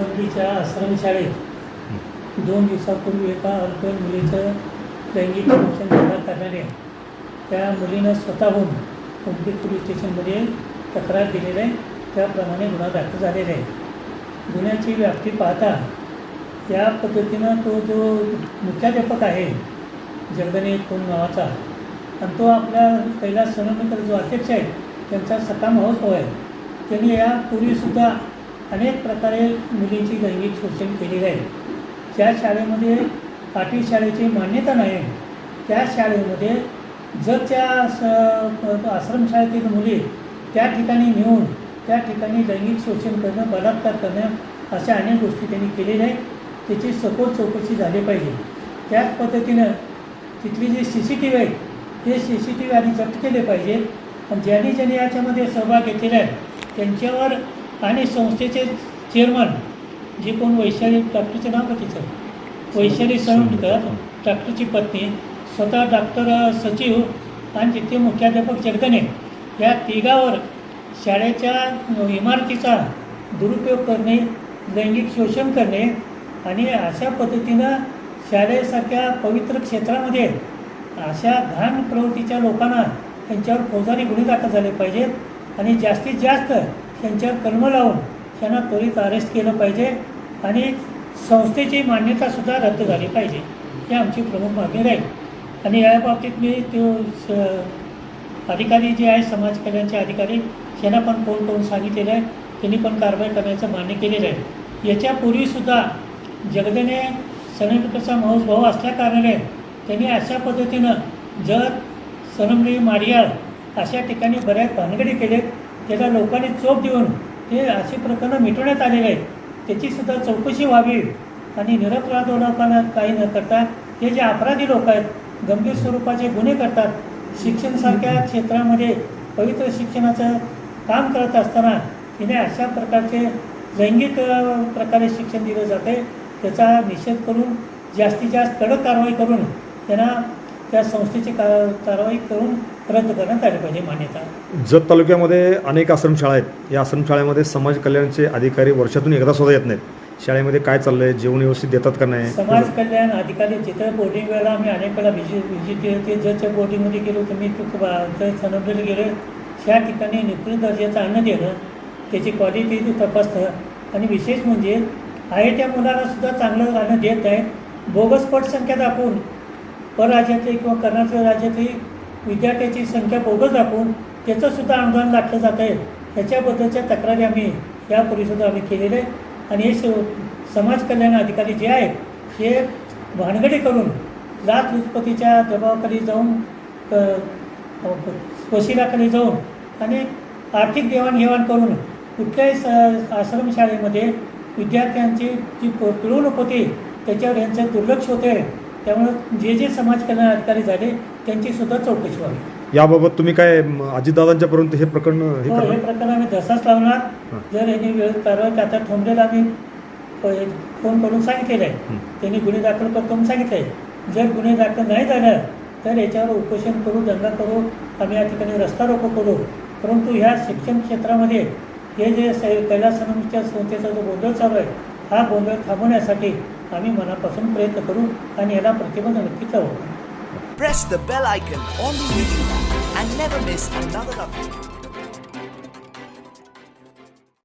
सनोलीच्या आश्रमशाळेत दोन दिवसापूर्वी एका अल्पवयीन मुलीचं लैंगिक शोषण करण्यात आल्याने त्या मुलीनं स्वतःहून कुंभी पोलीस स्टेशनमध्ये तक्रार दिलेली आहे. त्याप्रमाणे गुन्हा दाखल झालेला आहे. गुन्ह्याची व्याप्ती पाहता या पद्धतीनं तो जो मुख्याध्यापक आहे जगदने कोण नावाचा आणि तो आपल्या पहिला सनोलीकर जो अध्यक्ष आहे त्यांचा सकाम महोत्सव आहे. त्यांनी या पूर्वीसुद्धा अनेक प्रकारे मुलींची लैंगिक शोषण केलेलं आहे ज्या शाळेमध्ये पाटील शाळेची मान्यता नाही त्या शाळेमध्ये जर त्या स आश्रमशाळेतील मुली त्या ठिकाणी नेऊन त्या ठिकाणी लैंगिक शोषण करणं बलात्कार करणं अशा अनेक गोष्टी त्यांनी केलेल्या आहेत. त्याची सखोल चौकशी झाली पाहिजे. त्याच पद्धतीनं तिथली जी सी सी टी व्ही आहेत ते सी सी टी व्ही आधी जप्त केले पाहिजे. आणि ज्यांनी ज्यांनी याच्यामध्ये सहभाग घेतलेला आहे त्यांच्यावर आणि संस्थेचे चेअरमन जे कोण वैशाली डॉक्टरचं नाव का तिचं? वैशाली सळुंडकर डॉक्टरची पत्नी स्वतः डॉक्टर सचिव आणि तिथे मुख्याध्यापक जगदने. या तिघावर शाळेच्या इमारतीचा दुरुपयोग करणे लैंगिक शोषण करणे आणि अशा पद्धतीनं शाळेसारख्या पवित्र क्षेत्रामध्ये अशा घाण प्रवृत्तीच्या लोकांना त्यांच्यावर फौजदारी गुन्हे दाखल झाले पाहिजेत आणि जास्तीत जास्त त्यांच्या कलम लावून त्यांना त्वरित अरेस्ट केलं पाहिजे आणि संस्थेची मान्यतासुद्धा रद्द झाली पाहिजे. ही आमची प्रमुख मागणी राहील. आणि या बाबतीत मी तो स- अधिकारी जे आहे समाज कल्याणचे अधिकारी त्यांना पण फोन करून सांगितलेलं आहे. त्यांनी पण कारवाई करण्याचं मान्य केलेलं आहे. याच्यापूर्वीसुद्धा जगदेने सनमकरचा माऊस भाऊ असल्याकारणाने त्यांनी अशा पद्धतीनं जर सनमडी माडियाळ अशा ठिकाणी बऱ्याच भानगडी केलेत त्याला लोकांनी चोप देऊन ते अशी प्रकरणं मिटवण्यात आलेले आहेत. त्याचीसुद्धा चौकशी व्हावी आणि निरपराध लोकांना काही न करता हे जे अपराधी लोक आहेत गंभीर स्वरूपाचे गुन्हे करतात शिक्षणसारख्या क्षेत्रामध्ये पवित्र शिक्षणाचं काम करत असताना तिने अशा प्रकारचे लैंगिक प्रकारे शिक्षण दिलं जाते त्याचा निषेध करून जास्तीत जास्त कडक कारवाई करून त्यांना त्या संस्थेची का कारवाई करून रद्द करण्यात आली पाहिजे मान्यता. जत तालुक्यामध्ये अनेक आश्रमशाळा आहेत. या आश्रमशाळेमध्ये समाज कल्याणचे अधिकारी वर्षातून एकदा सुद्धा येत नाहीत. शाळेमध्ये काय चाललंय जेवण व्यवस्थित देतात का नाही? समाज कल्याण अधिकारी जिथं बोर्डिंग वेळेला आम्ही अनेक वेळा व्हिजिट व्हिजिट केली ते जरच्या बोर्डिंगमध्ये गेलो तर मी तिथं सनबलेला गेलो. त्या ठिकाणी निकृष्ट दर्जाचं अन्न देणं त्याची क्वालिटी तपासणं आणि विशेष म्हणजे आहे त्या मुलाला सुद्धा चांगलं अन्न देत आहे. बोगस पटसंख्या दाखवून परराज्यातली किंवा कर्नाटक राज्यातली विद्यार्थ्याची संख्या बोगस दाखवून त्याचंसुद्धा अनुदान लाटलं जात आहे. त्याच्याबद्दलच्या तक्रारी आम्ही या परिषदेत आम्ही केलेल्या आहेत आणि हे स- समाज कल्याण अधिकारी जे आहेत ते भानगडी करून लाचलुचपतीच्या दबावाखाली जाऊन अ, वशिलाखाली जाऊन आणि आर्थिक देवाणघेवाण करून कुठल्याही स आश्रमशाळेमध्ये विद्यार्थ्यांची जी प- पिळवणूक होती त्याच्यावर यांचं दुर्लक्ष होते. त्यामुळं जे जे समाज कल्याण अधिकारी झाले त्यांची सुद्धा चौकशी व्हावी. याबाबत तुम्ही काय म, अजितदादांच्या पर्यंत हे प्रकरण हे हो हे करणार प्रकरण आम्ही धसाच लावणार. हां. जर यांनी वेळ कारवाई आता ठोंबरेला आम्ही प- फोन करून सांगितलेलं आहे. हं. त्यांनी गुन्हे दाखल करतो म्हणून सांगितलं आहे. जर गुन्हे दाखल नाही झालं तर याच्यावर उपोषण करू दंगा करू आम्ही या ठिकाणी रस्ता रोको करू. परंतु ह्या शिक्षण क्षेत्रामध्ये हे जे स कैलास संस्थेचा जो गोंधळ चालू आहे हा गोंधळ थांबवण्यासाठी आम्ही मनापासून प्रयत्न करू आणि याला प्रतिबंध नक्की चालू press the bell icon on the YouTube and never miss अंदाज